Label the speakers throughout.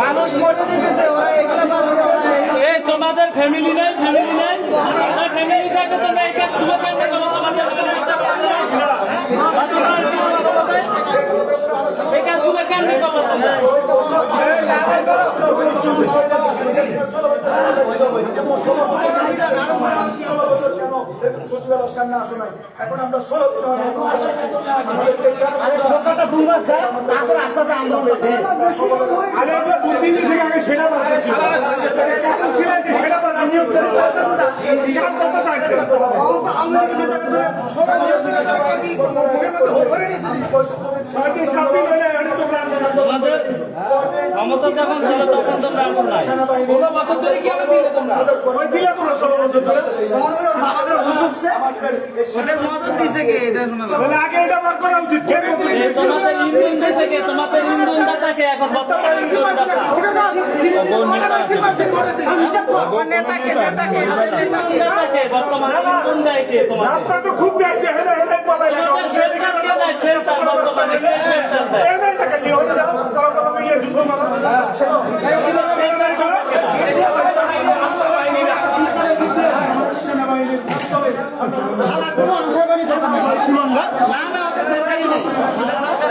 Speaker 1: মানুষ মরে যেতেছে ওরা এগুলো
Speaker 2: এই তোমাদের ফ্যামিলি নেই ফ্যামিলি নেই ফ্যামিলি থাকে তো এই কাজ তোমাদের? এই তোমরা?
Speaker 3: সচিবালয়ের সামনে আসো নাই। এখন আমরা ষোলো দিন হয়
Speaker 1: আরে সরকারটা দুই মাস যায় তারপর আস্তে আস্তে আন্দোলন করতে
Speaker 3: আরে আমরা বুদ্ধি দিয়েছি আগে সেটা সেটা
Speaker 2: ক্ষমতা যখন ছিল তখন তোমরা এমন নাই।
Speaker 4: ষোলো বছর ধরে কি আমরা ছিলে তোমরা?
Speaker 3: হয়েছিল তোমরা ষোলো বছর ধরে
Speaker 1: ওদের মদত দিছে কে? এটা শোনা যাবে
Speaker 3: আগে এটা বার করা উচিত কে?
Speaker 2: তোমাদের ইন্ধন দিয়েছে কে? তোমাদের ইন্ধন দাতাকে এখন বর্তমানে ইন্ধন দাতা
Speaker 3: রাস্তা তো খুব বেশি হেলে হেলে পালাই
Speaker 2: তোমাদের শেল্টার কে দেয় শেল্টার বর্তমানে কে শেল্টার দেয়
Speaker 3: এই নাই টাকা নিয়ে হচ্ছে তারা কোনো ইয়ে দুশো মারা
Speaker 1: শালা কোনো আনসার বানি চলবে না শালা কুলঙ্গা না না ওদের দরকারই নেই শালা দরকার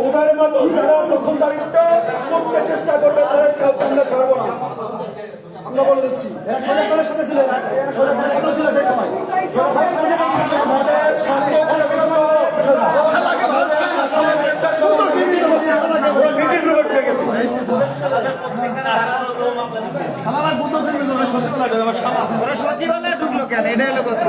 Speaker 3: ওনার মতো যারা দখলদারিত্ব করতে চেষ্টা করবে, তাদের কাউকে আমরা ছাড়বো না। আমরা বলে দিচ্ছি।
Speaker 1: সচিবালয়ে ঢুকলো কেন? এটা হলো কথা।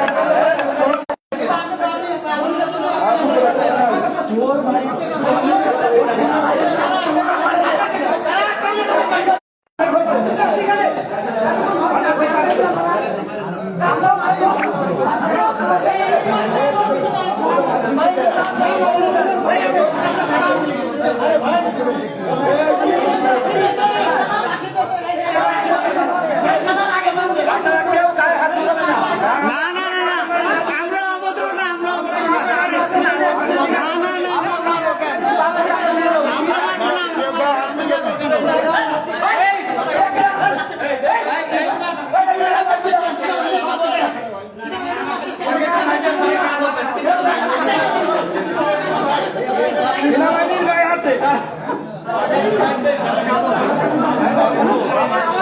Speaker 1: সেনাবাহিনীর গায়ে হাতে আমার আমার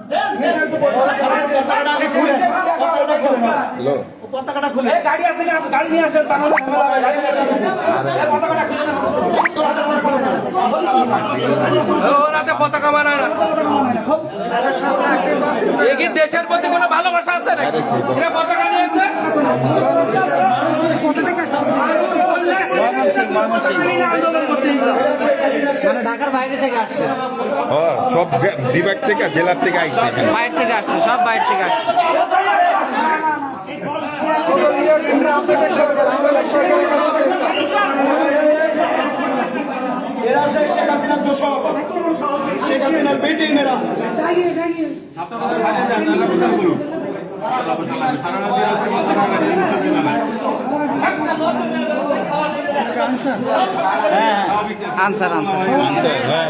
Speaker 3: পতাকাটা খুলে গাড়ি না গাড়ি নিয়ে নিয়ে
Speaker 4: পতাকা মানায় না এ কি দেশের প্রতি কোনো ভালোবাসা আছে নাকি? পতাকা নিয়েছে?
Speaker 1: মানে ঢাকার বাইরে থেকে আসছে।
Speaker 5: সব বিভাগ থেকে জেলার থেকে এখানে।
Speaker 1: বাইরে থেকে আসছে সব বাইরে থেকে আসছে।
Speaker 3: এরা সেই শেখ হাসিনার দোষক শেখ হাসিনার বেটি মেয়েরা।
Speaker 1: আনসার আনসার
Speaker 5: হ্যাঁ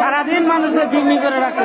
Speaker 1: সারাদিন মানুষের জিম্মি করে রাখছে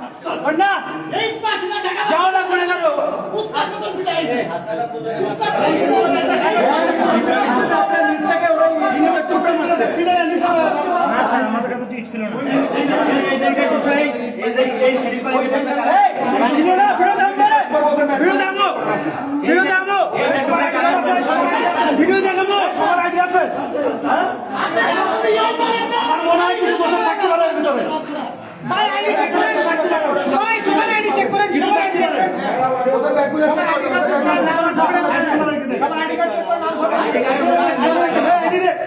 Speaker 3: খুলে যাও আর না যাও না খুলে গেল নিচ থেকে ওরা ইংরেজের টুকরো মারছে ছিল না ফেরত আনবে রে ফেরত আনব ফেরত আনব ভিডিও দেখাবো সবার আইডিয়া আছে হ্যাঁ আমার মনে হয় কিছু বছর থাকতে পারে এর ভিতরে ওদের ব্যাগগুলো
Speaker 1: আচ্ছা আচ্ছা আচ্ছা
Speaker 3: সবগুলো আইডি নিয়ে নেন আইডি নিয়ে নেন এদিকে ধোয়া আছে কিনা দেখেন সব আইডি নিয়ে নেন সব আইডি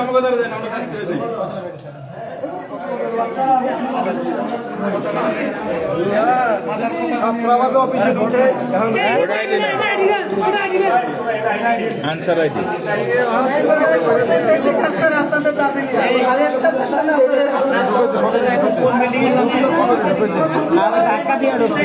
Speaker 1: আমাদের
Speaker 5: আনসার আইডি
Speaker 1: ধাক্কা দিয়ে ঢুকছে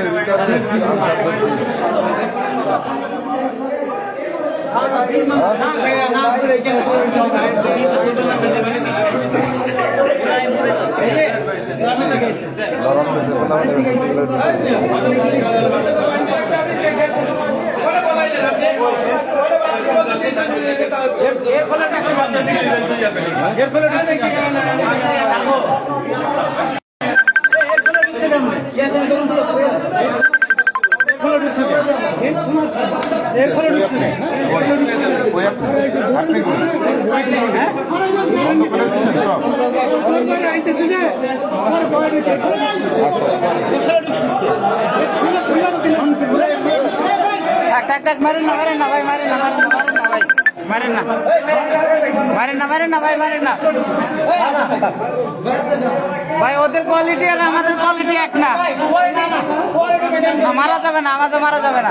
Speaker 4: তাদের তাদের
Speaker 1: হ্যাঁ মারছে সমন্বয়কদের মারছে টাক টাক টাক মারেন না মারেন না ভাই মারেন না মারেন না ভাই মারেন না মারেন না মারেন না ভাই মারেন না ভাই ওদের কোয়ালিটি আর আমাদের কোয়ালিটি এক না না, মারা যাবে না আমাদের মারা যাবে না।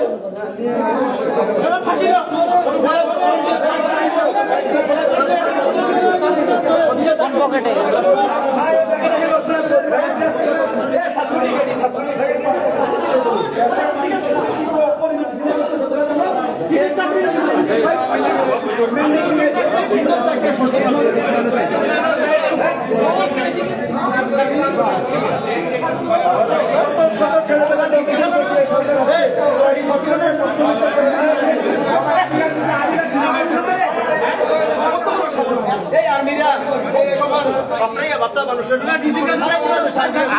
Speaker 1: পকেটে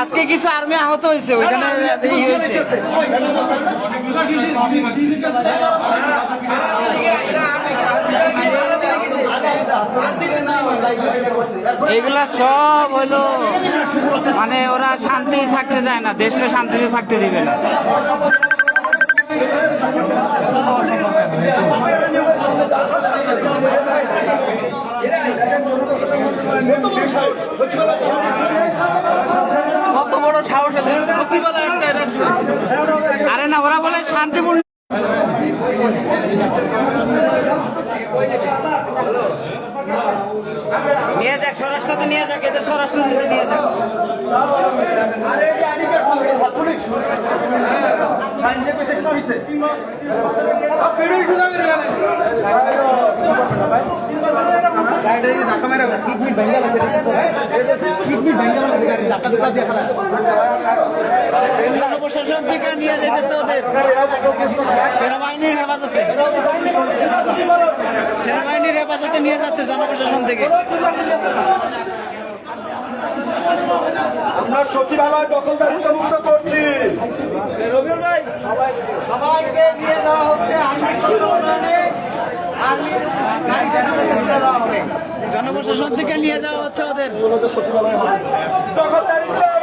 Speaker 1: আজকে কিছু আর্মি আহত হয়েছে ওইখানে এগুলা সব হলো মানে ওরা শান্তি থাকতে চায় না দেশে শান্তিতে থাকতে দিবে না। কত বড় সাহস। আরে না, ওরা বলে শান্তিপূর্ণ। নিয়ে যাক স্বরাষ্ট্রতে নিয়ে যাক, এদের স্বরাষ্ট্রতে নিয়ে যাক। জনপ্রশাসন থেকে নিয়ে যেতেছে ওদের। সেনাবাহিনীর হেফাজতে। সেনাবাহিনীর হেফাজতে নিয়ে যাচ্ছে জনপ্রশাসন থেকে।
Speaker 3: আমরা সচিবালয় দখলদারিত্ব মুক্ত করছি।
Speaker 1: সবাইকে নিয়ে যাওয়া হচ্ছে জনপ্রশাসন থেকে নিয়ে যাওয়া হচ্ছে ওদের।
Speaker 3: দখলদারিত্ব